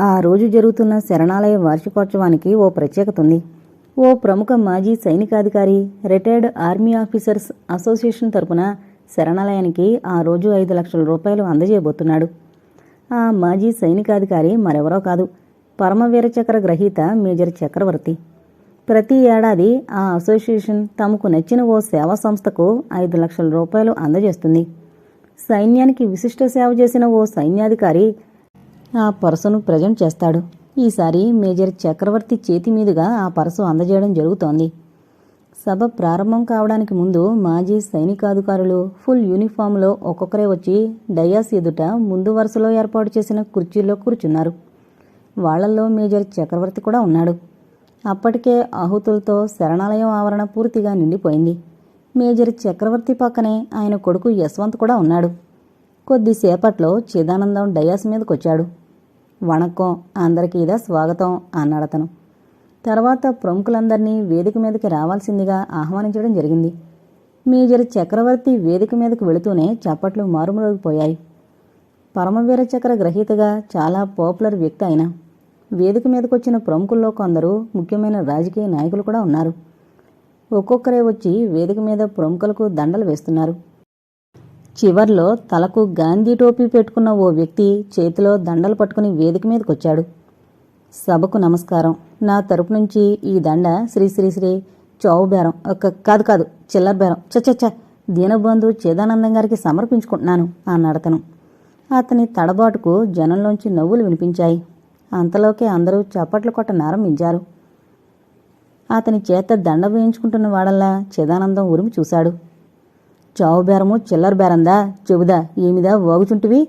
ఆ రోజు జరుగుతున్న శరణాలయ వార్షికోత్సవానికి ఓ ప్రత్యేకత ఉంది. ఓ ప్రముఖ మాజీ సైనికాధికారి రిటైర్డ్ ఆర్మీ ఆఫీసర్స్ అసోసియేషన్ తరపున శరణాలయానికి ఆ రోజు ఐదు లక్షల రూపాయలు అందజేయబోతున్నాడు. ఆ మాజీ సైనికాధికారి మరెవరో కాదు. పరమవీర చక్ర గ్రహీత మేజర్ చక్రవర్తి. ప్రతి ఏడాది ఆ అసోసియేషన్ తమకు నచ్చిన ఓ సేవా సంస్థకు ఐదు లక్షల రూపాయలు అందజేస్తుంది. సైన్యానికి విశిష్ట సేవ చేసిన ఓ సైన్యాధికారి ఆ పర్సును ప్రజెంట్ చేస్తాడు. ఈసారి మేజర్ చక్రవర్తి చేతి మీదుగా ఆ పర్సు అందజేయడం జరుగుతోంది. సభ ప్రారంభం కావడానికి ముందు మాజీ సైనికాధికారులు ఫుల్ యూనిఫామ్లో ఒక్కొక్కరే వచ్చి డయాస్ ఎదుట ముందు వరుసలో ఏర్పాటు చేసిన కుర్చీల్లో కూర్చున్నారు. వాళ్ళల్లో మేజర్ చక్రవర్తి కూడా ఉన్నాడు. అప్పటికే ఆహుతులతో శరణాలయం ఆవరణ పూర్తిగా నిండిపోయింది. మేజర్ చక్రవర్తి పక్కనే ఆయన కొడుకు యశ్వంత్ కూడా ఉన్నాడు. కొద్దిసేపట్లో చిదానందం డయాస్ మీదకొచ్చాడు. వణక్కం అందరికీ ఇదా స్వాగతం అన్నాడతను. తర్వాత ప్రముఖులందరినీ వేదిక మీదకి రావాల్సిందిగా ఆహ్వానించడం జరిగింది. మేజర్ చక్రవర్తి వేదిక మీదకు వెళుతూనే చప్పట్లు మారుమరోగిపోయాయి పరమవీర చక్ర గ్రహీతగా చాలా పాపులర్ వ్యక్తి అయిన వేదిక మీదకొచ్చిన ప్రముఖుల్లో కొందరు ముఖ్యమైన రాజకీయ నాయకులు కూడా ఉన్నారు. ఒక్కొక్కరే వచ్చి వేదిక మీద ప్రముఖులకు దండలు వేస్తున్నారు. చివర్లో తలకు గాంధీ టోపీ పెట్టుకున్న ఓ వ్యక్తి చేతిలో దండలు పట్టుకుని వేదిక మీదకొచ్చాడు. సభకు నమస్కారం. నా తరపు నుంచి ఈ దండ శ్రీ శ్రీ శ్రీ చౌ బేరం ఒక కాదు కాదు చిల్లర బేరం. చచ్చచ్చ దీనబంధు చేదానందం గారికి సమర్పించుకుంటున్నాను అన్నాడతను అతని తడబాటుకు జనంలోంచి నవ్వులు వినిపించాయి. అంతలోకే అందరూ చప్పట్లు కొట్ట నారంభించారు. అతని చేత దండ వేయించుకుంటున్న వాడల్లా చిదానందం ఉరిమి చూశాడు. చావు బేరము చిల్లర బేరందా? చెబుదా ఏమిదా? వాగుచుంటివి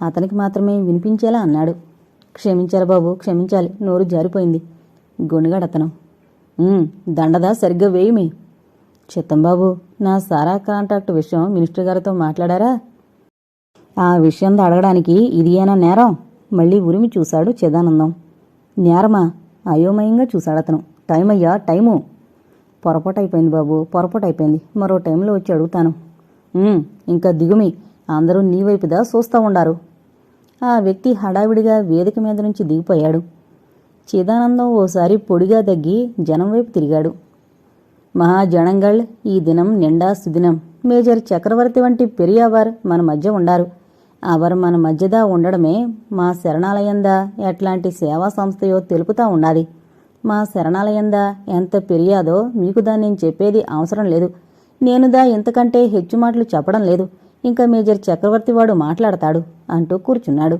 అతనికి మాత్రమే వినిపించేలా అన్నాడు. క్షమించాలి బాబు క్షమించాలి. నోరు జారిపోయింది. గొనిగాడతను దండదా సరిగ్గా వేయుమి. చిత్తంబాబు నా సారా కాంట్రాక్ట్ విషయం మినిస్టర్ గారితో మాట్లాడారా? ఆ విషయం అడగడానికి ఇది ఏనా నేరం? మళ్ళీ ఉరిమి చూశాడు చిదానందం. నేరమా? అయోమయంగా చూశాడతను. టైం అయ్యా టైము. పొరపాటు అయిపోయింది బాబు పొరపాటు అయిపోయింది మరో టైంలో వచ్చి అడుగుతాను. ఇంకా దిగుమి. అందరూ నీ వైపుదా చూస్తూ ఉండారు. ఆ వ్యక్తి హడావిడిగా వేదిక మీద నుంచి దిగిపోయాడు. చిదానందం ఓసారి పొడిగా తగ్గి జనం వైపు తిరిగాడు. మహాజనంగళ్ ఈ దినం నిండా సుదినం. మేజర్ చక్రవర్తి వంటి పెరియావార్ మన మధ్య ఉండారు. అవర్ మన మధ్యదా ఉండడమే మా శరణాలయందా? ఎట్లాంటి సేవా సంస్థయో తెలుపుతా ఉండాది మా శరణాలయందా ఎంత పెరియాదో మీకు దా నేను చెప్పేది అవసరం లేదు. నేనుదా ఇంతకంటే హెచ్చు మాటలు చెప్పడం లేదు. ఇంకా మేజర్ చక్రవర్తి వాడు మాట్లాడతాడు అంటూ కూర్చున్నాడు.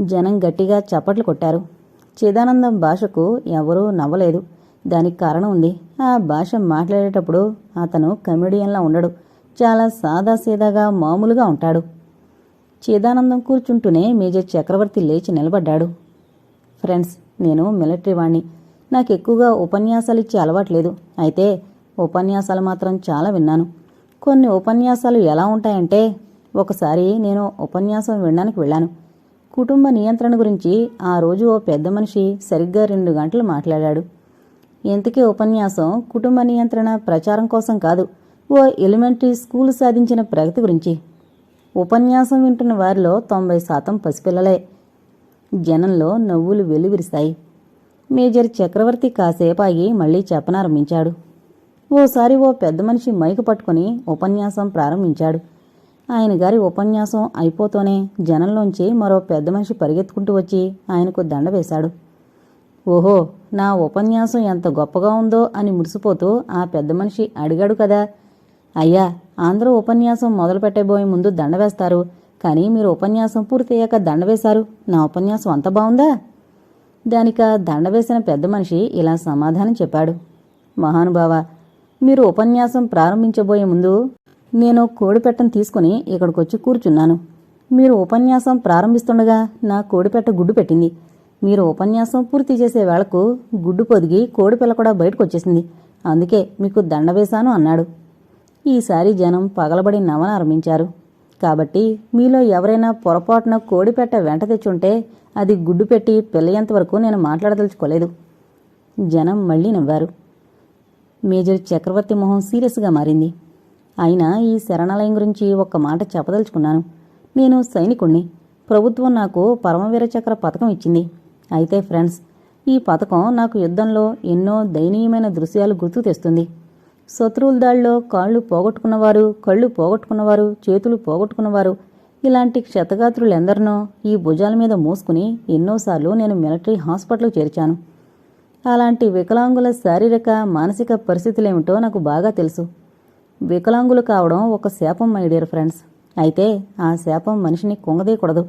జనం గట్టిగా చప్పట్లు కొట్టారు. చిదానందం భాషకు ఎవరూ నవ్వలేదు. దానికి కారణం ఉంది. ఆ భాష మాట్లాడేటప్పుడు అతను కమెడియన్లా ఉండడు. చాలా సాదాసీదాగా మామూలుగా ఉంటాడు. చిదానందం కూర్చుంటూనే మేజర్ చక్రవర్తి లేచి నిలబడ్డాడు. ఫ్రెండ్స్ నేను మిలిటరీ వాణ్ణి. నాకు ఎక్కువగా ఉపన్యాసాలు ఇచ్చే అలవాట్లేదు. అయితే ఉపన్యాసాలు మాత్రం చాలా విన్నాను. కొన్ని ఉపన్యాసాలు ఎలా ఉంటాయంటే ఒకసారి నేను ఉపన్యాసం వినడానికి వెళ్ళాను. కుటుంబ నియంత్రణ గురించి ఆ రోజు ఓ పెద్ద మనిషి సరిగ్గా రెండు గంటలు మాట్లాడాడు. ఇంతకీ ఉపన్యాసం కుటుంబ నియంత్రణ ప్రచారం కోసం కాదు ఓ ఎలిమెంటరీ స్కూల్ సాధించిన ప్రగతి గురించి. ఉపన్యాసం వింటున్న వారిలో తొంభై శాతం పసిపిల్లలే. జనంలో నవ్వులు వెల్లువిరిశాయి మేజర్ చక్రవర్తి కాసేపాగి మళ్ళీ చెప్పనారంభించాడు. ఓసారి ఓ పెద్ద మనిషి మైకు పట్టుకుని ఉపన్యాసం ప్రారంభించాడు. ఆయన గారి ఉపన్యాసం అయిపోతూనే జనంలోంచి మరో పెద్ద మనిషి పరిగెత్తుకుంటూ వచ్చి ఆయనకు దండ వేశాడు. ఓహో నా ఉపన్యాసం ఎంత గొప్పగా ఉందో అని మురిసిపోతూ ఆ పెద్ద మనిషి అడిగాడు కదా. అయ్యా ఆంధ్ర ఉపన్యాసం మొదలు పెట్టబోయే ముందు దండ వేస్తారు. కానీ మీరు ఉపన్యాసం పూర్తయ్యాక దండ వేశారు. నా ఉపన్యాసం అంత బాగుందా? దానిక దండ వేసిన పెద్ద మనిషి ఇలా సమాధానం చెప్పాడు. మహానుభావ మీరు ఉపన్యాసం ప్రారంభించబోయే ముందు నేను కోడిపెట్టను తీసుకుని ఇక్కడికొచ్చి కూర్చున్నాను. మీరు ఉపన్యాసం ప్రారంభిస్తుండగా నా కోడిపెట్ట గుడ్డు పెట్టింది. మీరు ఉపన్యాసం పూర్తి చేసే వేళకు గుడ్డు పొదిగి కోడిపిల్ల కూడా బయటకు వచ్చేసింది అందుకే మీకు దండ వేశాను అన్నాడు. ఈసారి జనం పగలబడి నవ్వనారంభించారు కాబట్టి మీలో ఎవరైనా పొరపాటున కోడిపెట్ట వెంట తెచ్చుంటే అది గుడ్డు పెట్టి పిల్లయ్యేంత వరకు నేను మాట్లాడదలుచుకోలేదు. జనం మళ్ళీ నవ్వారు. మేజర్ చక్రవర్తి మొహం సీరియస్గా మారింది. అయినా ఈ శరణాలయం గురించి ఒక్క మాట చెప్పదలుచుకున్నాను. నేను సైనికుణ్ణి. ప్రభుత్వం నాకు పరమవీర చక్ర పథకం ఇచ్చింది. అయితే ఫ్రెండ్స్ ఈ పథకం నాకు యుద్ధంలో ఎన్నో దయనీయమైన దృశ్యాలు గుర్తు తెస్తుంది. శత్రువుల దాడిలో కాళ్ళు పోగొట్టుకున్నవారు కళ్ళు పోగొట్టుకున్నవారు చేతులు పోగొట్టుకున్నవారు ఇలాంటి క్షతగాత్రులెందరినో ఈ భుజాల మీద మోసుకుని ఎన్నోసార్లు నేను మిలిటరీ హాస్పిటల్ చేర్చాను. అలాంటి వికలాంగుల శారీరక మానసిక పరిస్థితులేమిటో నాకు బాగా తెలుసు. వికలాంగులు కావడం ఒక శాపం మై డియర్ ఫ్రెండ్స్. అయితే ఆ శాపం మనిషిని కుంగదీయకూడదు.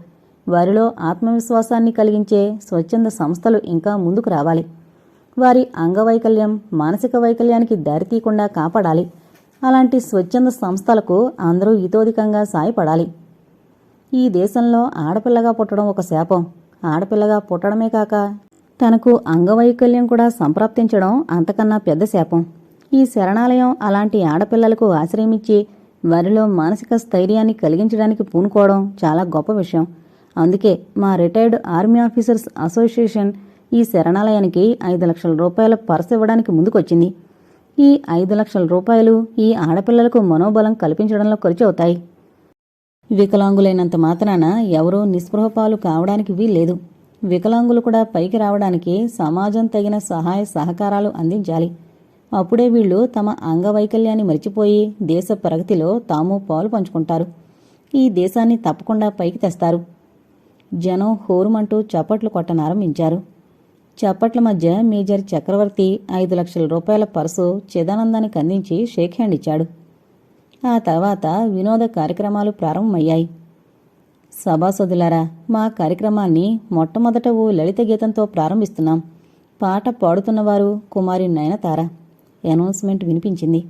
వారిలో ఆత్మవిశ్వాసాన్ని కలిగించే స్వచ్ఛంద సంస్థలు ఇంకా ముందుకు రావాలి. వారి అంగవైకల్యం మానసిక వైకల్యానికి దారితీయకుండా కాపాడాలి. అలాంటి స్వచ్ఛంద సంస్థలకు అందరూ ఇతోధికంగా సాయపడాలి. ఈ దేశంలో ఆడపిల్లగా పుట్టడం ఒక శాపం. ఆడపిల్లగా పుట్టడమే కాక తనకు అంగవైకల్యం కూడా సంప్రాప్తించడం అంతకన్నా పెద్ద శాపం. ఈ శరణాలయం అలాంటి ఆడపిల్లలకు ఆశ్రయమిచ్చి వారిలో మానసిక స్థైర్యాన్ని కలిగించడానికి పూనుకోవడం చాలా గొప్ప విషయం. అందుకే మా రిటైర్డ్ ఆర్మీ ఆఫీసర్స్ అసోసియేషన్ ఈ శరణాలయానికి ఐదు లక్షల రూపాయల పర్స్ ఇవ్వడానికి ముందుకొచ్చింది. ఈ ఐదు లక్షల రూపాయలు ఈ ఆడపిల్లలకు మనోబలం కల్పించడంలో ఖర్చు అవుతాయి. వికలాంగులైనంత మాత్రాన ఎవరూ నిస్పృహపాలు కావడానికి వీల్లేదు. వికలాంగులు కూడా పైకి రావడానికి సమాజం తగిన సహాయ సహకారాలు అందించాలి. అప్పుడే వీళ్ళు తమ అంగవైకల్యాన్ని మరిచిపోయి దేశ ప్రగతిలో తాము పాలు పంచుకుంటారు. ఈ దేశాన్ని తప్పకుండా పైకి తెస్తారు. జనం హోరుమంటూ చప్పట్లు కొట్టనారంభించారు. చప్పట్ల మధ్య మేజర్ చక్రవర్తి ఐదు లక్షల రూపాయల పర్సు చిదానందానికి అందించి షేక్ హ్యాండ్ ఇచ్చాడు. ఆ తర్వాత వినోద కార్యక్రమాలు ప్రారంభమయ్యాయి. సభాసదులారా మా కార్యక్రమాన్ని మొట్టమొదట ఓ లలిత గీతంతో ప్రారంభిస్తున్నాం. పాట పాడుతున్నవారు కుమారి నయనతార. అనౌన్స్మెంట్ వినిపించింది.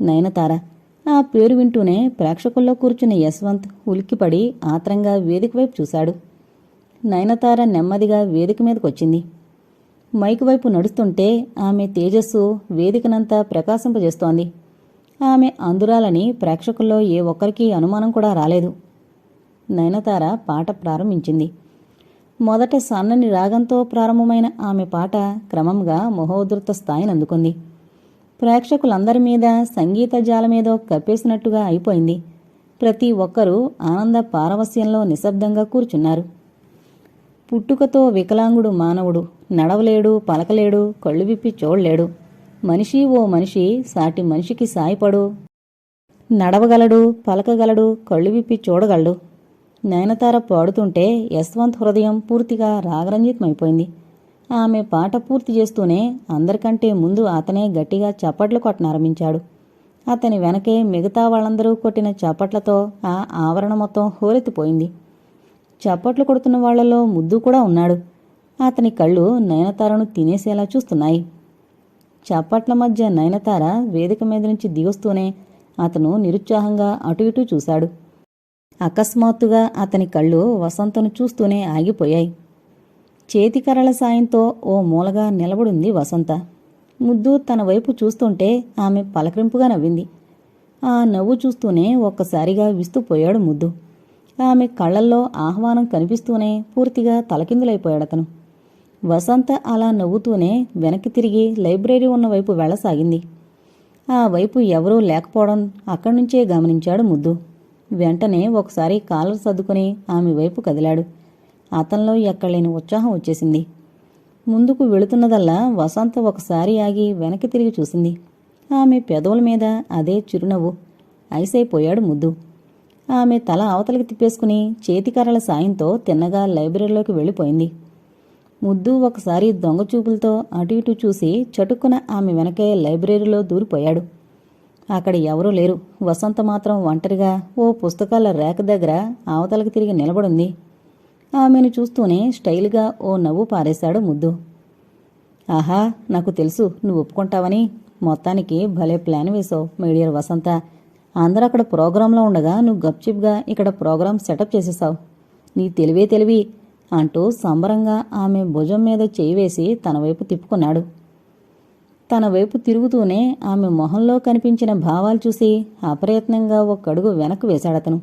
నయనతార ఆ పేరు వింటూనే ప్రేక్షకుల్లో కూర్చున్న యశ్వంత్ ఉలిక్కిపడి ఆత్రంగా వేదిక వైపు చూశాడు. నయనతార నెమ్మదిగా వేదిక మీదకొచ్చింది మైక్ వైపు నడుస్తుంటే ఆమె తేజస్సు వేదికనంతా ప్రకాశింపజేస్తోంది. ఆమె అందురాలని ప్రేక్షకుల్లో ఏ ఒక్కరికి అనుమానం కూడా రాలేదు. నయనతార పాట ప్రారంభించింది. మొదట సన్నని రాగంతో ప్రారంభమైన ఆమె పాట క్రమంగా మహోధృత స్థాయిని అందుకుంది. ప్రేక్షకులందరి మీద సంగీత జాలమేదో కప్పేసినట్టుగా అయిపోయింది. ప్రతి ఒక్కరూ ఆనంద పారవస్యంలో నిశ్శబ్దంగా కూర్చున్నారు. పుట్టుకతో వికలాంగుడు మానవుడు నడవలేడు పలకలేడు కళ్ళు విప్పి చూడలేడు. మనిషి ఓ మనిషి సాటి మనిషికి సాయపడు. నడవగలడు పలకగలడు కళ్ళు విప్పి చూడగలడు. నయనతార పాడుతుంటే యశ్వంత్ హృదయం పూర్తిగా రాగరంజితమైపోయింది. ఆమె పాట పూర్తి చేస్తూనే అందరికంటే ముందు అతనే గట్టిగా చప్పట్లు కొట్టనారంభించాడు అతని వెనకే మిగతా వాళ్ళందరూ కొట్టిన చప్పట్లతో ఆ ఆవరణ మొత్తం హోరెత్తిపోయింది. చప్పట్లు కొడుతున్న వాళ్ళలో ముద్దు కూడా ఉన్నాడు. అతని కళ్ళు నయనతారను తినేసేలా చూస్తున్నాయి. చప్పట్ల మధ్య నయనతార వేదిక మీద నుంచి దిగొస్తూనే అతను నిరుత్సాహంగా అటు ఇటు చూశాడు. అకస్మాత్తుగా అతని కళ్ళు వసంతను చూస్తూనే ఆగిపోయాయి. చేతికర్రల సాయంతో ఓ మూలగా నిలబడింది వసంత. ముద్దు తన వైపు చూస్తుంటే ఆమె పలకరింపుగా నవ్వింది. ఆ నవ్వు చూస్తూనే ఒక్కసారిగా విస్తుపోయాడు ముద్దు. ఆమె కళ్ళల్లో ఆహ్వానం కనిపిస్తూనే పూర్తిగా తలకిందులైపోయాడతను. వసంత అలా నవ్వుతూనే వెనక్కి తిరిగి లైబ్రరీ ఉన్న వైపు వెళ్ళసాగింది. ఆ వైపు ఎవరూ లేకపోవడం అక్కడి నుంచే గమనించాడు ముద్దు. వెంటనే ఒకసారి కాలర్ సర్దుకుని ఆమె వైపు కదిలాడు. అతనిలో ఎక్కడలేని ఉత్సాహం వచ్చేసింది. ముందుకు వెళుతున్నదల్లా వసంత ఒకసారి ఆగి వెనక్కి తిరిగి చూసింది. ఆమె పెదవుల మీద అదే చిరునవ్వు. ఐసైపోయాడు ముద్దు. ఆమె తల అవతలికి తిప్పేసుకుని చేతికర్రల సాయంతో తిన్నగా లైబ్రరీలోకి వెళ్ళిపోయింది. ముద్దు ఒకసారి దొంగ చూపులతో అటు ఇటు చూసి చటుక్కున ఆమె వెనకే లైబ్రరీలో దూరిపోయాడు. అక్కడ ఎవరూ లేరు. వసంత మాత్రం ఒంటరిగా ఓ పుస్తకాల ర్యాక్ దగ్గర అవతలకి తిరిగి నిలబడింది. ఆమెను చూస్తూనే స్టైల్గా ఓ నవ్వు పారేశాడు ముద్దు. ఆహా నాకు తెలుసు నువ్వు ఒప్పుకుంటావని. మొత్తానికి భలే ప్లాన్ వేశావు మేడియర్ వసంత. అందరూ అక్కడ ప్రోగ్రాంలో ఉండగా నువ్వు గప్చిప్గా ఇక్కడ ప్రోగ్రాం సెటప్ చేసేసావు నీ తెలివే తెలివి. అంటూ సంబరంగా ఆమె భుజం మీద చేయి వేసి తన వైపు తిప్పుకున్నాడు. తన వైపు తిరుగుతూనే ఆమె మొహంలో కనిపించిన భావాలు చూసి అప్రయత్నంగా ఒక అడుగు వెనక్కు వేశాడతను.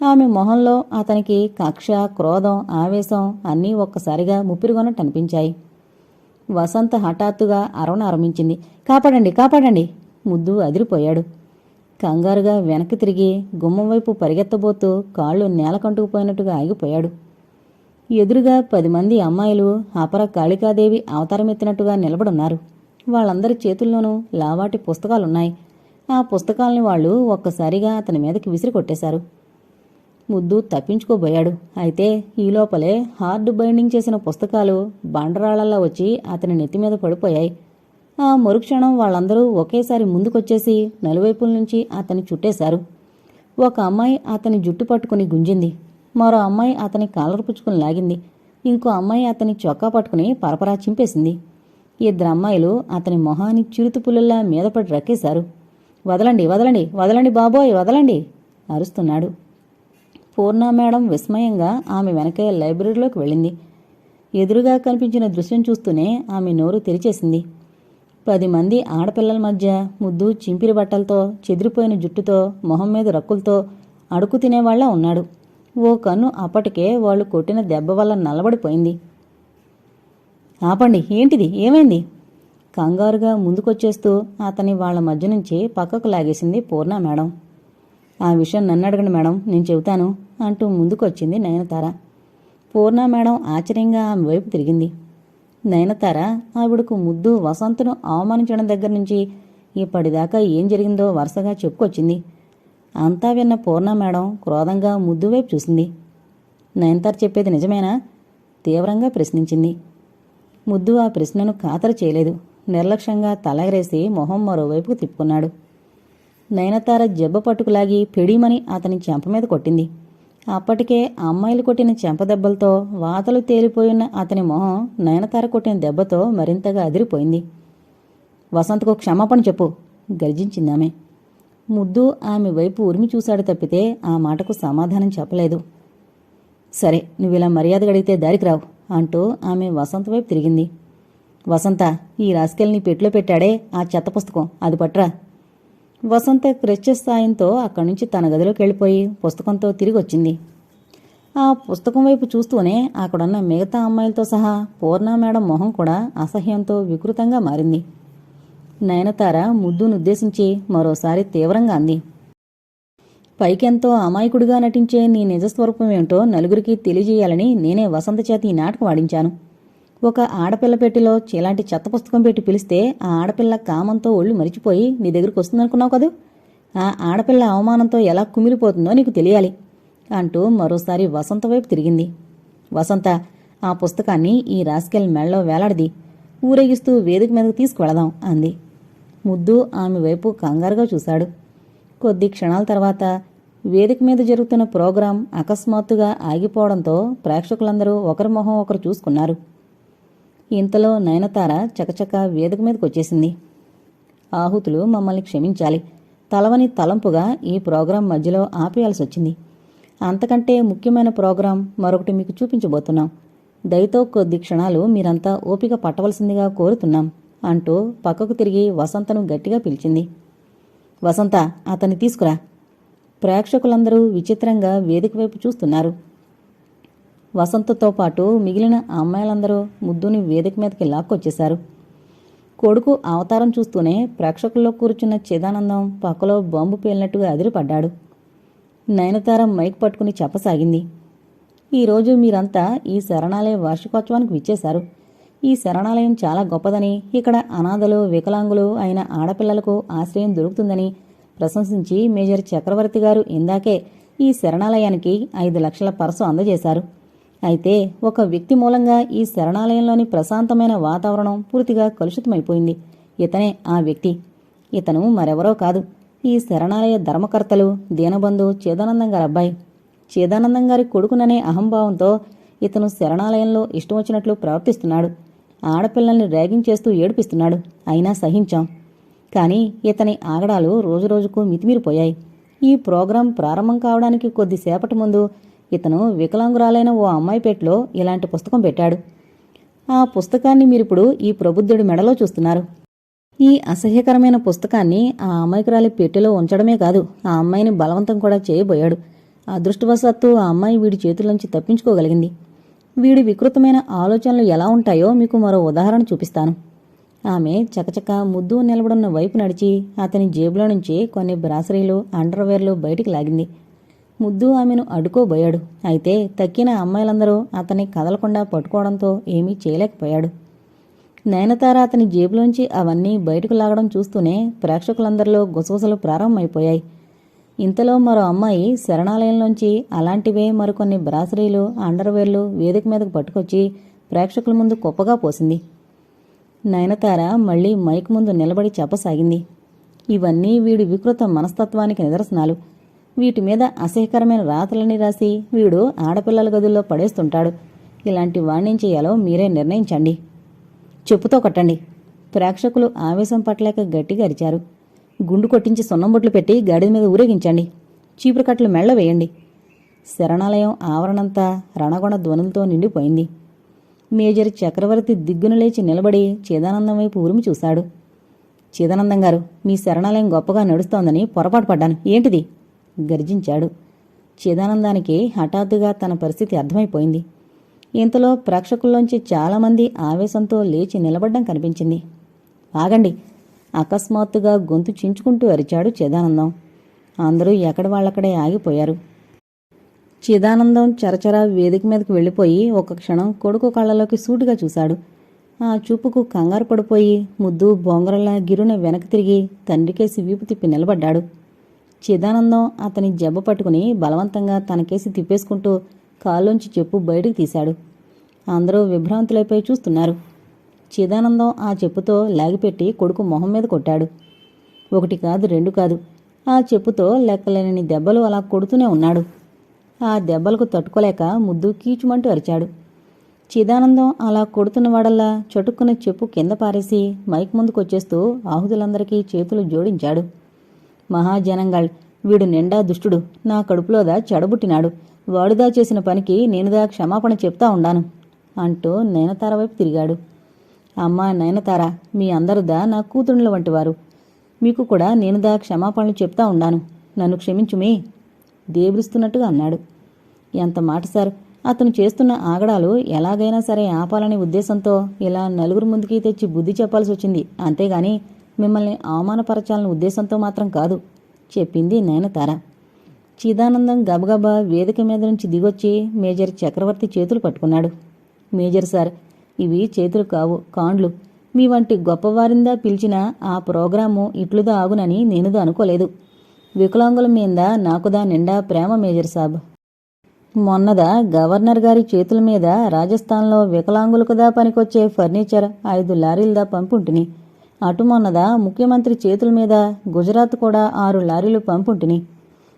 ఆమె మొహంలో అతనికి కక్ష క్రోధం ఆవేశం అన్నీ ఒక్కసారిగా ముప్పిరిగొన్నట్టు అనిపించాయి వసంత హఠాత్తుగా అరవణ ఆరంభించింది. కాపాడండి కాపాడండి! ముద్దు అదిరిపోయాడు. కంగారుగా వెనక్కి తిరిగి గుమ్మం వైపు పరిగెత్తబోతూ కాళ్ళు నేల కంటుకుపోయినట్టుగా ఆగిపోయాడు. ఎదురుగా పది మంది అమ్మాయిలు అపర కాళికాదేవి అవతారమెత్తినట్టుగా నిలబడున్నారు. వాళ్ళందరి చేతుల్లోనూ లావాటి పుస్తకాలున్నాయి. ఆ పుస్తకాల్ని వాళ్ళు ఒక్కసారిగా అతని మీదకి విసిరి కొట్టేశారు ముద్దు తప్పించుకోబోయాడు. అయితే ఈ లోపలే హార్డ్ బైండింగ్ చేసిన పుస్తకాలు బండరాళ్ళలా వచ్చి అతని నెత్తి మీద పడిపోయాయి. ఆ మరుక్షణం వాళ్ళందరూ ఒకేసారి ముందుకొచ్చేసి నలువైపుల నుంచి అతన్ని చుట్టేశారు. ఒక అమ్మాయి అతని జుట్టు పట్టుకుని గుంజింది. మరో అమ్మాయి అతని కాలర్ పుచ్చుకుని లాగింది. ఇంకో అమ్మాయి అతని చొక్కా పట్టుకుని పరపరా చింపేసింది. ఇద్దరు అమ్మాయిలు అతని మొహాన్ని చిరుత మీదపడి రక్కేశారు. వదలండి వదలండి వదలండి బాబోయ్ వదలండి అరుస్తున్నాడు. పూర్ణ మేడం విస్మయంగా ఆమె వెనకే లైబ్రరీలోకి వెళ్ళింది. ఎదురుగా కనిపించిన దృశ్యం చూస్తూనే ఆమె నోరు తెరిచేసింది. పది మంది ఆడపిల్లల మధ్య ముద్దు చింపిరి బట్టలతో చెదిరిపోయిన జుట్టుతో మొహం మీద రక్కులతో అడుగు తినేవాళ్ళా ఉన్నాడు. ఓ కన్ను అప్పటికే వాళ్ళు కొట్టిన దెబ్బ వల్ల నలబడిపోయింది. ఆపండి ఏంటిది? ఏమైంది? కంగారుగా ముందుకొచ్చేస్తూ అతని వాళ్ళ మధ్య నుంచి పక్కకు లాగేసింది పూర్ణ మేడం. ఆ విషయం నన్ను అడగండి మేడం నేను చెబుతాను అంటూ ముందుకొచ్చింది నయనతార. పూర్ణ మేడం ఆశ్చర్యంగా ఆమె వైపు తిరిగింది. నయనతార ఆవిడకు ముద్దు వసంతను అవమానించడం దగ్గర నుంచి ఇప్పటిదాకా ఏం జరిగిందో వరుసగా చెప్పుకొచ్చింది. అంతా విన్న పూర్ణ మేడం క్రోధంగా ముద్దు వైపు చూసింది. నయనతార చెప్పేది నిజమేనా? తీవ్రంగా ప్రశ్నించింది. ముద్దు ఆ ప్రశ్నను ఖాతరు చేయలేదు. నిర్లక్ష్యంగా తలగరేసి మొహం మరోవైపుకు తిప్పుకున్నాడు. నయనతార జబ్బ పట్టుకులాగి పెడీమని అతని చెంప మీద కొట్టింది. అప్పటికే అమ్మాయిలు కొట్టిన చెంప దెబ్బలతో వాతలు తేలిపోయిన అతని మొహం నయనతార కొట్టిన దెబ్బతో మరింతగా అదిరిపోయింది. వసంతకు క్షమాపణ చెప్పు గర్జించిందామె ముద్దు ఆమె వైపు ఉరిమి చూశాడు తప్పితే ఆ మాటకు సమాధానం చెప్పలేదు. సరే నువ్విలా మర్యాద గడిగితే దారికి రావు అంటూ ఆమె వసంత వైపు తిరిగింది. వసంత ఈ రాసుకెళ్ళని పెట్లో పెట్టాడే ఆ చెత్త పుస్తకం అది పట్రా వసంత క్రెచెస్ సాయంతో అక్కడి నుంచి తన గదిలోకి వెళ్ళిపోయి పుస్తకంతో తిరిగి వచ్చింది ఆ పుస్తకం వైపు చూస్తూనే అక్కడున్న మిగతా అమ్మాయిలతో సహా పూర్ణ మేడం మొహం కూడా అసహ్యంతో వికృతంగా మారింది. నయనతార ముద్దునుద్దేశించి మరోసారి తీవ్రంగా అంది. పైకెంతో అమాయకుడిగా నటించే నీ నిజస్వరూపం నలుగురికి తెలియజేయాలని నేనే వసంత చేతి ఈ నాటకం ఆడించాను. ఒక ఆడపిల్ల పెట్టిలో ఇలాంటి చెత్త పుస్తకం పెట్టి పిలిస్తే ఆ ఆడపిల్ల కామంతో ఒళ్ళు మరిచిపోయి నీ దగ్గరికి వస్తుందనుకున్నావు కదూ? ఆ ఆడపిల్ల అవమానంతో ఎలా కుమిలిపోతుందో నీకు తెలియాలి అంటూ మరోసారి వసంత వైపు తిరిగింది. వసంత ఆ పుస్తకాన్ని ఈ రాస్కెల్ మెళ్ళలో వేలాడది. ఊరేగిస్తూ వేదిక మీదకు తీసుకువెళదాం అంది. ముద్దు ఆమె వైపు కంగారుగా చూశాడు. కొద్ది క్షణాల తర్వాత వేదిక మీద జరుగుతున్న ప్రోగ్రాం అకస్మాత్తుగా ఆగిపోవడంతో ప్రేక్షకులందరూ ఒకరి మొహం ఒకరు చూసుకున్నారు. ఇంతలో నయనతార చకచక వేదిక మీదకి వచ్చేసింది. ఆహుతులు మమ్మల్ని క్షమించాలి. తలవని తలంపుగా ఈ ప్రోగ్రాం మధ్యలో ఆపేయాల్సి వచ్చింది. అంతకంటే ముఖ్యమైన ప్రోగ్రాం మరొకటి మీకు చూపించబోతున్నాం. దయతో కొద్ది క్షణాలు మీరంతా ఓపిక పట్టవలసిందిగా కోరుతున్నాం. అంటూ పక్కకు తిరిగి వసంతను గట్టిగా పిలిచింది. వసంత అతన్ని తీసుకురా. ప్రేక్షకులందరూ విచిత్రంగా వేదిక వైపు చూస్తున్నారు. వసంతతో పాటు మిగిలిన అమ్మాయిలందరూ ముద్దుని వేదిక మీదకి లాక్కొచ్చేశారు. కొడుకు అవతారం చూస్తూనే ప్రేక్షకుల్లో కూర్చున్న చిదానందం పక్కలో బాంబు పేలినట్టుగా అదిరిపడ్డాడు. నయనతార మైక్ పట్టుకుని చెప్పసాగింది. ఈరోజు మీరంతా ఈ శరణాలయ వార్షికోత్సవానికి విచ్చేశారు. ఈ శరణాలయం చాలా గొప్పదని ఇక్కడ అనాథలు వికలాంగులు అయిన ఆడపిల్లలకు ఆశ్రయం దొరుకుతుందని ప్రశంసించి మేజర్ చక్రవర్తి గారు ఇందాకే ఈ శరణాలయానికి ఐదు లక్షల పరసు అందజేశారు. అయితే ఒక వ్యక్తి మూలంగా ఈ శరణాలయంలోని ప్రశాంతమైన వాతావరణం పూర్తిగా కలుషితమైపోయింది. ఇతనే ఆ వ్యక్తి. ఇతను మరెవరో కాదు. ఈ శరణాలయ ధర్మకర్తలు దీనబంధు చేదానందం గారి అబ్బాయి. చేదానందం గారి కొడుకుననే అహంభావంతో ఇతను శరణాలయంలో ఇష్టం వచ్చినట్లు ప్రవర్తిస్తున్నాడు. ఆడపిల్లల్ని ర్యాగింగ్ చేస్తూ ఏడిపిస్తున్నాడు. అయినా సహించాం. కానీ ఇతని ఆగడాలు రోజురోజుకు మితిమీరిపోయాయి. ఈ ప్రోగ్రాం ప్రారంభం కావడానికి కొద్దిసేపటి ముందు ఇతను వికలాంగురాలైన ఓ అమ్మాయి పెట్లో ఇలాంటి పుస్తకం పెట్టాడు. ఆ పుస్తకాన్ని మీరిప్పుడు ఈ ప్రబుద్ధుడి మెడలో చూస్తున్నారు. ఈ అసహ్యకరమైన పుస్తకాన్ని ఆ అమ్మాయికురాలి పెట్టెలో ఉంచడమే కాదు ఆ అమ్మాయిని బలవంతం కూడా చేయబోయాడు. అదృష్టవశాత్తు ఆ అమ్మాయి వీడి చేతుల్లోంచి తప్పించుకోగలిగింది. వీడి వికృతమైన ఆలోచనలు ఎలా ఉంటాయో మీకు మరో ఉదాహరణ చూపిస్తాను. ఆమె చకచక ముద్దు నిలబడున్న వైపు నడిచి అతని జేబులో నుంచి కొన్ని బ్రాసరీలు అండర్వేర్లు బయటికి లాగింది. ముద్దు ఆమెను అడ్డుకోబోయాడు. అయితే తక్కిన అమ్మాయిలందరూ అతన్ని కదలకుండా పట్టుకోవడంతో ఏమీ చేయలేకపోయాడు. నయనతార అతని జేబులోంచి అవన్నీ బయటకు లాగడం చూస్తూనే ప్రేక్షకులందరిలో గుసగుసలు ప్రారంభమైపోయాయి. ఇంతలో మరో అమ్మాయి శరణాలయంలోంచి అలాంటివే మరికొన్ని బ్రాసరీలు అండర్వేర్లు వేదిక మీదకు పట్టుకొచ్చి ప్రేక్షకుల ముందు కుప్పగా పోసింది. నయనతార మళ్ళీ మైక్ ముందు నిలబడి చెప్పసాగింది. ఇవన్నీ వీడి వికృత మనస్తత్వానికి నిదర్శనాలు. వీటి మీద అసహ్యకరమైన రాతలని రాసి వీడు ఆడపిల్లల గదుల్లో పడేస్తుంటాడు. ఇలాంటి వాణ్ణేం చేయాలో మీరే నిర్ణయించండి. చెప్పుతో కట్టండి. ప్రేక్షకులు ఆవేశం పట్టలేక గట్టిగా అరిచారు. గుండు కొట్టించి సున్నంబొట్లు పెట్టి గాడిద మీద ఊరేగించండి. చీపురు కట్టలు మెళ్ళ వేయండి. శరణాలయం ఆవరణంతా రణగొణ ధ్వనులతో నిండిపోయింది. మేజర్ చక్రవర్తి దిగ్గున లేచి నిలబడి చిదానందం వైపు ఉరిమి చూశాడు. చిదానందం గారు మీ శరణాలయం గొప్పగా నడుస్తోందని పొరపాటు పడ్డాను. ఏంటిది? గర్జించాడు. చిదానందానికి హఠాత్తుగా తన పరిస్థితి అర్థమైపోయింది. ఇంతలో ప్రేక్షకుల్లోంచి చాలామంది ఆవేశంతో లేచి నిలబడ్డం కనిపించింది. ఆగండి అకస్మాత్తుగా గొంతు చించుకుంటూ అరిచాడు చిదానందం. అందరూ ఎక్కడ వాళ్ళక్కడే ఆగిపోయారు. చిదానందం చరచరా వేదిక మీదకి వెళ్ళిపోయి ఒక క్షణం కొడుకు కళ్ళలోకి సూటిగా చూశాడు. ఆ చూపుకు కంగారు పడిపోయి ముద్దు బొంగరల్లా గిరున వెనక్కి తిరిగి తండ్రికేసి వీపు తిప్పి నిలబడ్డాడు. చిదానందం అతని జబ్బ పట్టుకుని బలవంతంగా తనకేసి తిప్పేసుకుంటూ కాల్లోంచి చెప్పు బయటికి తీశాడు. అందరూ విభ్రాంతులైపోయి చూస్తున్నారు. చిదానందం ఆ చెప్పుతో లాగిపెట్టి కొడుకు మొహం మీద కొట్టాడు. ఒకటి కాదు రెండు కాదు. ఆ చెప్పుతో లెక్కలేని దెబ్బలు అలా కొడుతూనే ఉన్నాడు. ఆ దెబ్బలకు తట్టుకోలేక ముద్దు కీచుమంటూ అరిచాడు. చిదానందం అలా కొడుతున్నవాడల్లా చటుక్కున చెప్పు కింద పారేసి మైక్ ముందుకొచ్చేస్తూ ఆహుతులందరికీ చేతులు జోడించాడు. మహాజనంగాళ్ వీడు నిండా దుష్టుడు. నా కడుపులోదా చెడబుట్టినాడు. వాడుదా చేసిన పనికి నేనుదా క్షమాపణ చెప్తా ఉండాను అంటూ నేనతార వైపు తిరిగాడు. అమ్మా నయనతారా మీ అందరుదా నా కూతురుల వంటివారు మీకు కూడా నేనుదా క్షమాపణలు చెప్తా ఉన్నాను. నన్ను క్షమించుమే దేవరిస్తున్నట్టుగా అన్నాడు. ఎంత మాట సార్ అతను చేస్తున్న ఆగడాలు ఎలాగైనా సరే ఆపాలనే ఉద్దేశంతో ఇలా నలుగురు ముందుకి తెచ్చి బుద్ధి చెప్పాల్సి వచ్చింది. అంతేగాని మిమ్మల్ని అవమానపరచాలనే ఉద్దేశంతో మాత్రం కాదు చెప్పింది నయనతార. చిదానందం గబగబా వేదిక మీద నుంచి దిగొచ్చి మేజర్ చక్రవర్తి చేతులు పట్టుకున్నాడు. మేజర్ సార్ ఇవి చేతులు కావు కాండ్లు. మీ వంటి గొప్పవారిందా పిలిచిన ఆ ప్రోగ్రాము ఇట్లుదా ఆగునని నేనుదా అనుకోలేదు. వికలాంగుల మీద నాకుదా నిండా ప్రేమ మేజర్ సాబ్. మొన్నదా గవర్నర్ గారి చేతుల మీద రాజస్థాన్లో వికలాంగులకుదా పనికొచ్చే ఫర్నిచర్ ఐదు లారీలదా పంపుంటిని. అటు మొన్నదా ముఖ్యమంత్రి చేతుల మీద గుజరాత్ కూడా ఆరు లారీలు పంపుంటిని.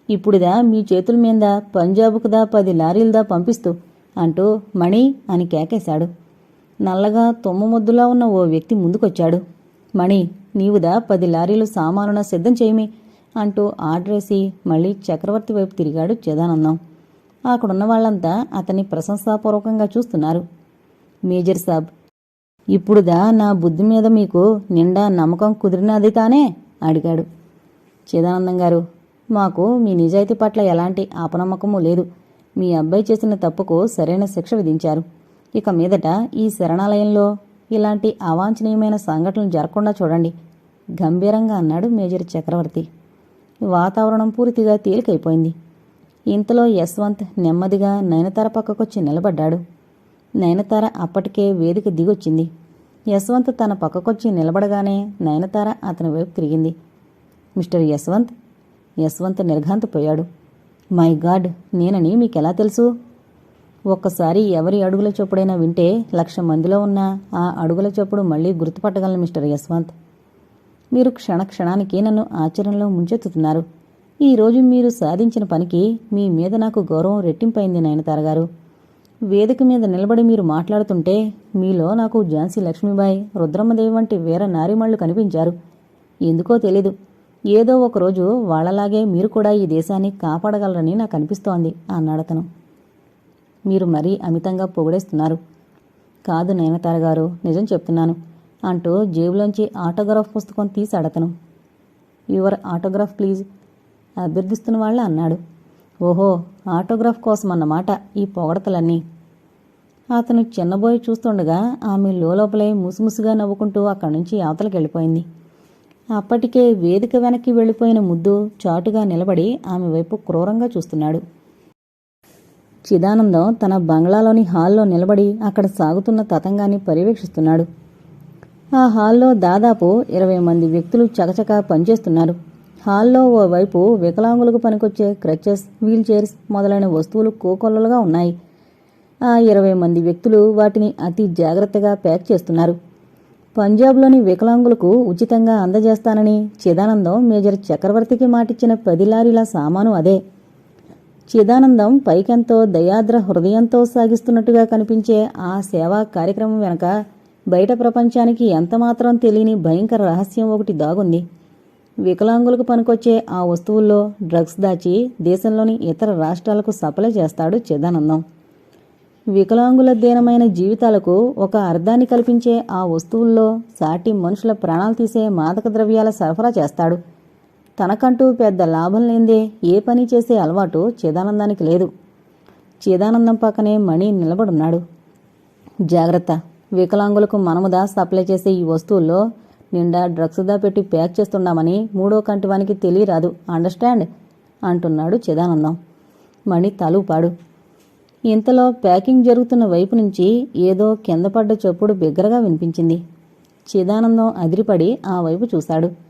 ఇప్పుడుదా మీ చేతుల మీద పంజాబుకుదా పది లారీలదా పంపిస్తూ అంటూ మణి అని కేకేశాడు. నల్లగా తొమ్మ ముద్దులా ఉన్న ఓ వ్యక్తి ముందుకొచ్చాడు. మణి నీవుదా పది లారీలు సామానున సిద్ధం చేయమి అంటూ ఆర్డరేసి మళ్ళీ చక్రవర్తి వైపు తిరిగాడు చిదానందం. అక్కడున్న వాళ్ళంతా అతన్ని ప్రశంసాపూర్వకంగా చూస్తున్నారు. మేజర్ సాబ్ ఇప్పుడుదా నా బుద్ధి మీద మీకు నిండా నమ్మకం కుదిరినది తానే? అడిగాడు. చిదానందం గారు మాకు మీ నిజాయితీ పట్ల ఎలాంటి ఆపనమ్మకము లేదు. మీ అబ్బాయి చేసిన తప్పుకు సరైన శిక్ష విధించారు. ఇక మీదట ఈ శరణాలయంలో ఇలాంటి అవాంఛనీయమైన సంఘటనలు జరగకుండా చూడండి. గంభీరంగా అన్నాడు మేజర్ చక్రవర్తి. వాతావరణం పూర్తిగా తేలికైపోయింది. ఇంతలో యశ్వంత్ నెమ్మదిగా నయనతార పక్కకొచ్చి నిలబడ్డాడు. నయనతార అప్పటికే వేదిక దిగొచ్చింది. యశ్వంత్ తన పక్కకొచ్చి నిలబడగానే నయనతార అతని వైపు తిరిగింది. మిస్టర్ యశ్వంత్? యశ్వంత్ నిర్ఘాంతపోయాడు. మై గాడ్ నేనని మీకెలా తెలుసు? ఒక్కసారి ఎవరి అడుగుల చొప్పుడైనా వింటే లక్ష మందిలో ఉన్న ఆ అడుగుల చొప్పుడు మళ్ళీ గుర్తుపట్టగలను మిస్టర్ యశ్వంత్. మీరు క్షణ క్షణానికి నన్ను ఆశ్చర్యంలో ముంచెత్తుతున్నారు. ఈ రోజు మీరు సాధించిన పనికి మీ మీద నాకు గౌరవం రెట్టింపైంది నయనతార గారు. వేదిక మీద నిలబడి మీరు మాట్లాడుతుంటే మీలో నాకు ఝాన్సీ లక్ష్మీబాయి రుద్రమ్మదేవి వంటి వీర నారిమళ్ళు కనిపించారు. ఎందుకో తెలీదు. ఏదో ఒకరోజు వాళ్ళలాగే మీరు కూడా ఈ దేశాన్ని కాపాడగలరని నాకు అనిపిస్తోంది అన్నాడతను. మీరు మరీ అమితంగా పొగిడేస్తున్నారు. కాదు నయనతార గారు నిజం చెప్తున్నాను. అంటూ జేబులోంచి ఆటోగ్రాఫ్ పుస్తకం తీసాడతను యువర్ ఆటోగ్రాఫ్ ప్లీజ్ అభ్యర్థిస్తున్న వాళ్ళ అన్నాడు. ఓహో ఆటోగ్రాఫ్ కోసం అన్నమాట ఈ పొగడతలన్నీ. అతను చిన్నబోయి చూస్తుండగా ఆమె లోపలే ముసుముసుగా నవ్వుకుంటూ అక్కడి నుంచి అవతలకి వెళ్ళిపోయింది. అప్పటికే వేదిక వెనక్కి వెళ్ళిపోయిన ముద్దు చాటుగా నిలబడి ఆమె వైపు క్రూరంగా చూస్తున్నాడు. చిదానందం తన బంగ్లాలోని హాల్లో నిలబడి అక్కడ సాగుతున్న తతంగాన్ని పర్యవేక్షిస్తున్నాడు. ఆ హాల్లో దాదాపు ఇరవై మంది వ్యక్తులు చకచకా పనిచేస్తున్నారు. హాల్లో ఓవైపు వికలాంగులకు పనికొచ్చే క్రచెస్ వీల్ చైర్స్ మొదలైన వస్తువులు కోకొల్లలుగా ఉన్నాయి. ఆ ఇరవై మంది వ్యక్తులు వాటిని అతి జాగ్రత్తగా ప్యాక్ చేస్తున్నారు. పంజాబ్లోని వికలాంగులకు ఉచితంగా అందజేస్తానని చిదానందం మేజర్ చక్రవర్తికి మాటిచ్చిన పది లారీల సామాను అదే. చిదానందం పైకెంతో దయాద్ర హృదయంతో సాగిస్తున్నట్టుగా కనిపించే ఆ సేవా కార్యక్రమం వెనక బయట ప్రపంచానికి ఎంతమాత్రం తెలియని భయంకర రహస్యం ఒకటి దాగుంది. వికలాంగులకు పనికొచ్చే ఆ వస్తువుల్లో డ్రగ్స్ దాచి దేశంలోని ఇతర రాష్ట్రాలకు సప్లై చేస్తాడు చిదానందం. వికలాంగుల దీనమైన జీవితాలకు ఒక అర్థాన్ని కల్పించే ఆ వస్తువుల్లో సాటి మనుషుల ప్రాణాలు తీసే మాదక ద్రవ్యాల సరఫరా చేస్తాడు. తనకంటూ పెద్ద లాభం లేందే ఏ పని చేసే అలవాటు చిదానందానికి లేదు. చిదానందం పక్కనే మణి నిలబడున్నాడు. జాగ్రత్త. వికలాంగులకు మనముదా సప్లై చేసే ఈ వస్తువుల్లో నిండా డ్రగ్స్ దా పెట్టి ప్యాక్ చేస్తున్నామని మూడో కంటివానికి తెలియరాదు. అండర్స్టాండ్? అంటున్నాడు చిదానందం. మణి తలుపాడు. ఇంతలో ప్యాకింగ్ జరుగుతున్న వైపు నుంచి ఏదో కింద పడ్డ చప్పుడు బిగ్గరగా వినిపించింది. చిదానందం అదిరిపడి ఆ వైపు చూశాడు.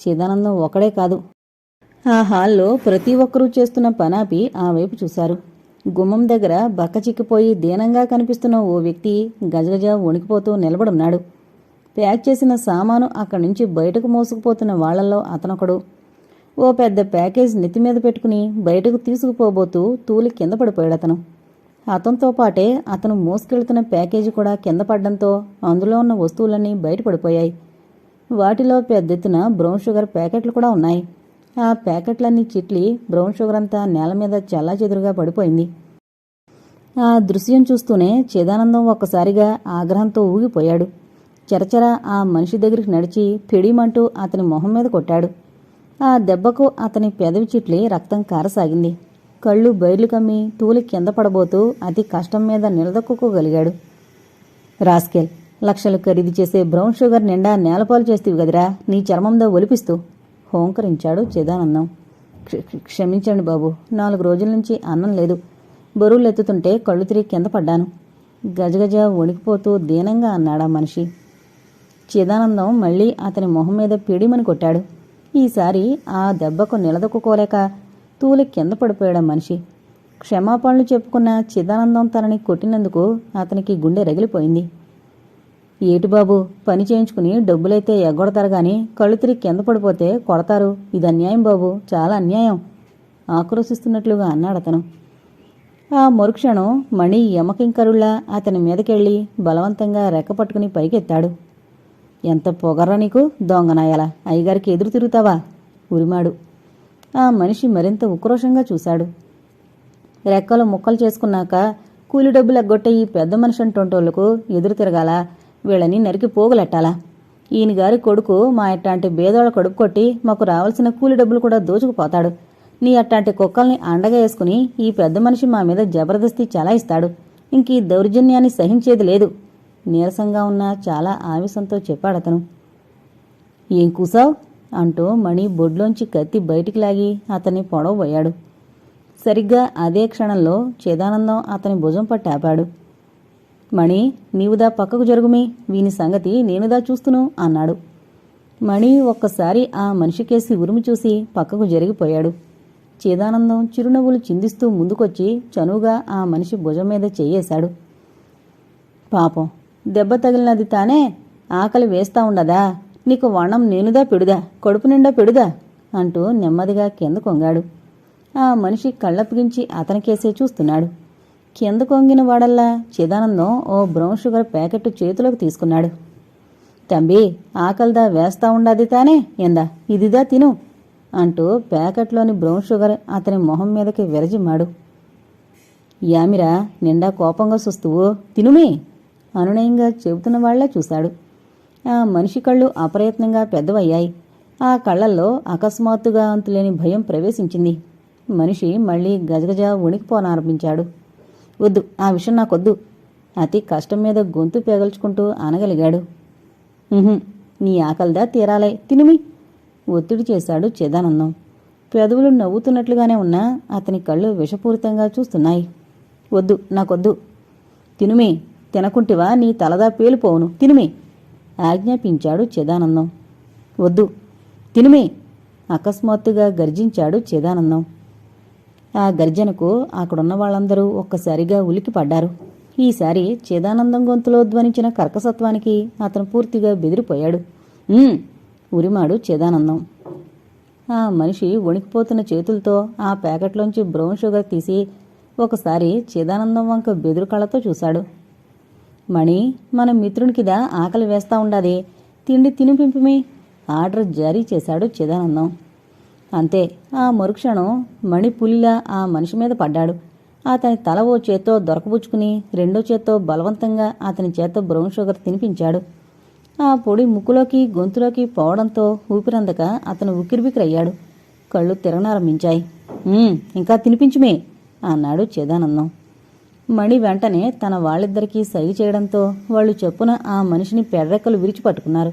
చిదానందం ఒకడే కాదు. ఆ హాల్లో ప్రతి ఒక్కరూ చేస్తున్న పనాపి ఆ వైపు చూశారు. గుమ్మం దగ్గర బక్క చిక్కిపోయి దీనంగా కనిపిస్తున్న ఓ వ్యక్తి గజగజ వణికిపోతూ నిలబడున్నాడు ప్యాక్ చేసిన సామాను అక్కడి నుంచి బయటకు మోసుకుపోతున్న వాళ్ళలో అతనొకడు. ఓ పెద్ద ప్యాకేజ్ నెత్తి మీద పెట్టుకుని బయటకు తీసుకుపోబోతూ తూలి కింద పడిపోయాడు అతను. అతనితో పాటే అతను మోసుకెళ్తున్న ప్యాకేజీ కూడా కింద పడ్డంతో అందులో ఉన్న వస్తువులన్నీ బయటపడిపోయాయి వాటిలో పెద్దెత్తున బ్రౌన్ షుగర్ ప్యాకెట్లు కూడా ఉన్నాయి. ఆ ప్యాకెట్లన్నీ చిట్లి బ్రౌన్ షుగర్ అంతా నేల మీద చెల్లాచెదురుగా పడిపోయింది. ఆ దృశ్యం చూస్తూనే చిదానందం ఒక్కసారిగా ఆగ్రహంతో ఊగిపోయాడు. చరచర ఆ మనిషి దగ్గరికి నడిచి పిడిమంటూ అతని మొహం మీద కొట్టాడు. ఆ దెబ్బకు అతని పెదవి చిట్లి రక్తం కారసాగింది. కళ్ళు బైర్లు కమ్మి తూలి కింద పడబోతూ అతి కష్టం మీద నిలదొక్కుకోగలిగాడు. రాస్కెల్ లక్షలు ఖరీదు చేసే బ్రౌన్ షుగర్ నిండా నేలపాలు చేస్తేవి కదరా. నీ చర్మంతో ఒలిపిస్తూ. హోంకరించాడు చిదానందం. క్షమించండి బాబు. నాలుగు రోజుల నుంచి అన్నం లేదు. బరువులు ఎత్తుతుంటే కళ్ళు తిరిగి కింద పడ్డాను. గజగజ వణికిపోతూ దీనంగా అన్నాడా మనిషి. చిదానందం మళ్ళీ అతని మొహం మీద పిడిమని కొట్టాడు. ఈసారి ఆ దెబ్బకు నిలదొక్కుకోలేక తూలి కింద పడిపోయాడు మనిషి. క్షమాపణలు చెప్పుకున్న చిదానందం తనని కొట్టినందుకు అతనికి గుండె రగిలిపోయింది. ఏటి బాబు పని చేయించుకుని డబ్బులైతే ఎగ్గొడతారు గాని కళ్ళు తిరిగి కింద పడిపోతే కొడతారు. ఇది అన్యాయం బాబు చాలా అన్యాయం. ఆక్రోశిస్తున్నట్లుగా అన్నాడు అతను. ఆ మరుక్షణం మణి యమకింకరుల్లా అతని మీదకెళ్ళి బలవంతంగా రెక్క పట్టుకుని పైకెత్తాడు. ఎంత పొగర్రా నీకు దొంగనాయాల అయ్యగారికి ఎదురు తిరుగుతావా? ఉరిమాడు. ఆ మనిషి మరింత ఉక్రోషంగా చూశాడు. రెక్కలు ముక్కలు చేసుకున్నాక కూలి డబ్బులు ఎగ్గొట్టే ఈ పెద్ద మనిషి అంటుంటోళ్ళకు ఎదురు తిరగాల? వీళ్ళని నరికి పోగులెట్టాలా? ఈయన గారి కొడుకు మా ఇట్లాంటి బేదోళ్ళ కడుపు కొట్టి మాకు రావాల్సిన కూలి డబ్బులు కూడా దోచుకుపోతాడు. నీ అట్లాంటి కుక్కల్ని అండగా వేసుకుని ఈ పెద్ద మనిషి మా మీద జబర్దస్తి చలాయిస్తాడు. ఇంక ఈ దౌర్జన్యాన్ని సహించేది లేదు. నీరసంగా ఉన్న చాలా ఆవేశంతో చెప్పాడతను. ఏం కూసావ్? అంటూ మణి బొడ్లోంచి కత్తి బయటికి లాగి అతన్ని పొడవబోయాడు సరిగ్గా అదే క్షణంలో చేదానందం అతని భుజం పట్టాపాడు మణి నీవుదా పక్కకు జరుగుమి వీని సంగతి నేనుదా చూస్తును అన్నాడు. మణి ఒక్కసారి ఆ మనిషికేసి ఉరుము ఉరిమి చూసి పక్కకు జరిగిపోయాడు. చేదానందం చిరునవ్వులు చిందిస్తూ ముందుకొచ్చి చనువుగా ఆ మనిషి భుజం మీద చెయ్యేశాడు పాపం దెబ్బ తగిలినది తానే ఆకలి వేస్తా ఉండదా? నీకు వణం నేనుదా పెడుదా? కడుపు నిండా పెడుదా? అంటూ నెమ్మదిగా కింద కొంగాడు. ఆ మనిషి కళ్ళప్పగించి అతనికేసే చూస్తున్నాడు. కింద కొంగిన వాడల్లా చిదానందం ఓ బ్రౌన్ షుగర్ ప్యాకెట్ చేతిలోకి తీసుకున్నాడు. తంబి ఆకలిదా వేస్తా ఉండాది తానే ఎందా? ఇదిదా తిను అంటూ ప్యాకెట్లోని బ్రౌన్ షుగర్ అతని మొహం మీదకి విరజిమ్మాడు. యామిరా నిండా కోపంగా చూస్తువు తినుమే అనునయంగా చెబుతున్న వాళ్ళే చూశాడు. ఆ మనిషి కళ్ళు అప్రయత్నంగా పెద్దవయ్యాయి. ఆ కళ్ళల్లో అకస్మాత్తుగా అంతులేని భయం ప్రవేశించింది. మనిషి మళ్ళీ గజగజ వణికిపోనారంభించాడు. వద్దు ఆ విషయం నాకొద్దు. అతి కష్టం మీద గొంతు పెగల్చుకుంటూ అనగలిగాడు నీ ఆకలిదా తీరాలే తినుమి ఒత్తిడి చేశాడు చిదానందం. పెదవులు నవ్వుతున్నట్లుగానే ఉన్నా అతని కళ్ళు విషపూరితంగా చూస్తున్నాయి. వద్దు నాకొద్దు. తినుమి తినకుంటివా నీ తలదా పేలిపోవును. తినుమి ఆజ్ఞాపించాడు చిదానందం. వద్దు తినుమి అకస్మాత్తుగా గర్జించాడు చిదానందం. ఆ గర్జనకు అక్కడున్న వాళ్ళందరూ ఒక్కసారిగా ఉలికి పడ్డారు ఈసారి చిదానందం గొంతులో ధ్వనించిన కర్కసత్వానికి అతను పూర్తిగా బెదిరిపోయాడు. ఉరిమాడు చిదానందం. ఆ మనిషి వణికిపోతున్న చేతులతో ఆ ప్యాకెట్లోంచి బ్రౌన్ షుగర్ తీసి ఒకసారి చిదానందం వంక బెదురు కళ్ళతో చూశాడు. మణి మన మిత్రునికిదా ఆకలి వేస్తా ఉండాది. తిండి తినిపింపుమే ఆర్డర్ జారీ చేశాడు చిదానందం. అంతే. ఆ మరుక్షణం మణి పులిలా ఆ మనిషి మీద పడ్డాడు. అతని తల ఓ చేత్తో దొరకబుచ్చుకుని రెండో చేత్తో బలవంతంగా అతని చేత్తో బ్రౌన్ షుగర్ తినిపించాడు. ఆ పొడి ముక్కులోకి గొంతులోకి పోవడంతో ఊపిరందక అతను ఉక్కిరిబిక్కిరయ్యాడు. కళ్ళు తిరగనారంభించాయి. ఇంకా తినిపించుమే అన్నాడు చేదానందం. మణి వెంటనే తన వాళ్ళిద్దరికీ సైగ చేయడంతో వాళ్ళు చెప్పున ఆ మనిషిని పెర్రెక్కలు విరిచి పట్టుకున్నారు.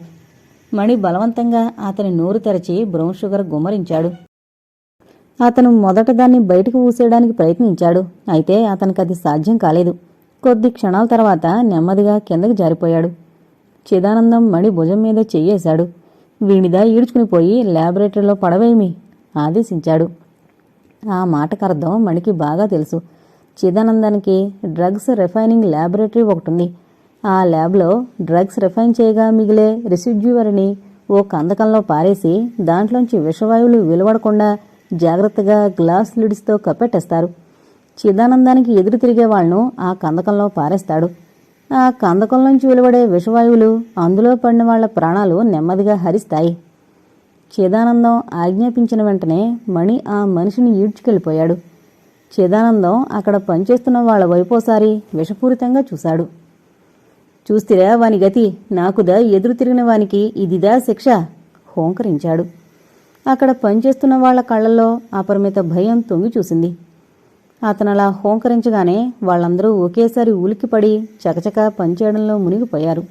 మణి బలవంతంగా అతని నోరు తెరచి బ్రౌన్ షుగర్ గుమ్మరించాడు. అతను మొదట దాన్ని బయటకు ఊసేయడానికి ప్రయత్నించాడు. అయితే అతనికి అది సాధ్యం కాలేదు. కొద్ది క్షణాల తర్వాత నెమ్మదిగా కిందకి జారిపోయాడు. చిదానందం మణి భుజం మీద చెయ్యేశాడు. వీడిదా ఈడ్చుకుని పోయి ల్యాబొరేటరీలో పడవేమి ఆదేశించాడు. ఆ మాటకు అర్థం మణికి బాగా తెలుసు. చిదానందానికి డ్రగ్స్ రిఫైనింగ్ ల్యాబొరేటరీ ఒకటి ఉంది ఆ ల్యాబ్లో డ్రగ్స్ రిఫైన్ చేయగా మిగిలే రెసిడ్యూవర్ని ఓ కందకంలో పారేసి దాంట్లోంచి విషవాయువులు వెలువడకుండా జాగ్రత్తగా గ్లాస్ లిడ్స్తో కప్పెట్టేస్తారు. చిదానందానికి ఎదురు తిరిగే వాళ్ళను ఆ కందకంలో పారేస్తాడు. ఆ కందకంలోంచి వెలువడే విషవాయువులు అందులో పడిన వాళ్ళ ప్రాణాలు నెమ్మదిగా హరిస్తాయి. చిదానందం ఆజ్ఞాపించిన వెంటనే మణి ఆ మనిషిని ఈడ్చుకెళ్ళిపోయాడు. చిదానందం అక్కడ పనిచేస్తున్న వాళ్ళ వైపోసారి విషపూరితంగా చూశాడు. చూస్తిరా వాని గతి? నాకుదా ఎదురు తిరిగిన వానికి ఇదిదా శిక్ష? హోంకరించాడు. అక్కడ పనిచేస్తున్న వాళ్ళ కళ్ళల్లో అపరిమిత భయం తొంగి చూసింది. అతనలా హోంకరించగానే వాళ్ళందరూ ఒకేసారి ఉలిక్కిపడి చకచకా పనిచేయడంలో మునిగిపోయారు.